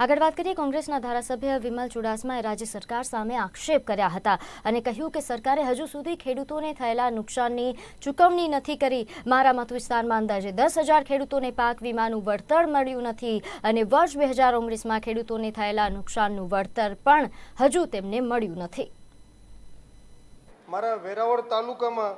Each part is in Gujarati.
આગળ વાત કરીએ કોંગ્રેસના ધારાસભ્ય વિમલ ચુડાસમાએ રાજ્ય સરકાર સામે આક્ષેપ કર્યા હતા અને કહ્યું કે સરકારે હજુ સુધી ખેડૂતોને થયેલા નુકસાનની ચૂકવણી નથી કરી. મારા મત વિસ્તારમાં અંદાજે દસ હજાર ખેડૂતોને પાક વીમાનું વળતર મળ્યું નથી અને વર્ષ બે હજાર ઓગણીસમાં ખેડૂતોને થયેલા નુકસાનનું વળતર પણ હજુ તેમને મળ્યું નથી. મારા વેરાવળ તાલુકામાં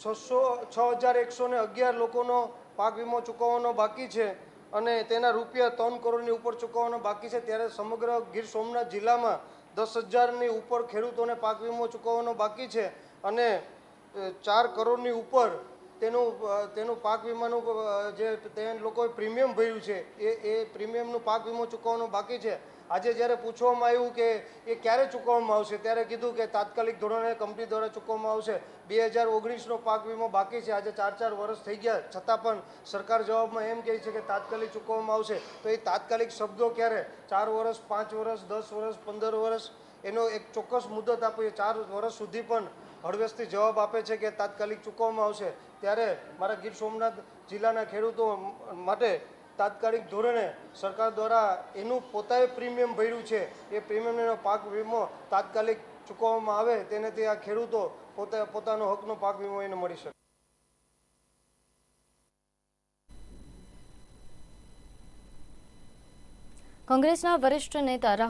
છસો, છ હજાર એકસો ને અગિયાર લોકોનો પાક વીમો ચૂકવવાનો બાકી છે. અને તેના રૂપિયા ત્રણ કરોડની ઉપર ચૂકવવાનો બાકી છે. ત્યારે સમગ્ર ગીર સોમનાથ જિલ્લામાં દસ હજારની ઉપર ખેડૂતોને પાક વીમો ચૂકવવાનો બાકી છે અને ચાર કરોડની ઉપર તેનું તેનું પાક વીમાનું જે તે લોકોએ પ્રીમિયમ ભર્યું છે, એ એ પ્રીમિયમનું પાક વીમો ચૂકવવાનો બાકી છે. આજે જ્યારે પૂછવામાં આવ્યું કે એ ક્યારે ચૂકવવામાં આવશે, ત્યારે કીધું કે તાત્કાલિક ધોરણે કંપની દ્વારા ચૂકવવામાં આવશે. બે હજાર ઓગણીસનો પાક વીમો બાકી છે, આજે ચાર ચાર વર્ષ થઈ ગયા, છતાં પણ સરકાર જવાબમાં એમ કહે છે કે તાત્કાલિક ચૂકવવામાં આવશે. તો એ તાત્કાલિક શબ્દો ક્યારે? ચાર વર્ષ, પાંચ વર્ષ, દસ વર્ષ, પંદર વર્ષ એનો એક ચોક્કસ મુદત આપી ચાર વર્ષ સુધી પણ હળવેશથી જવાબ આપે છે કે તાત્કાલિક ચૂકવવામાં આવશે. ત્યારે મારા ગીર સોમનાથ જિલ્લાના ખેડૂતો માટે તાત્કાલિક ધોરણે સરકાર દ્વારા એનું પોતાએ પ્રીમિયમ ભર્યું છે. એ પ્રીમિયમનો પાક વીમો તાત્કાલિક ચૂકવવામાં આવે, તેનાથી આ ખેડૂતો પોતે, પોતાનો હકનો પાક વીમો એને મળી શકે. કોંગ્રેસના વરિષ્ઠ નેતા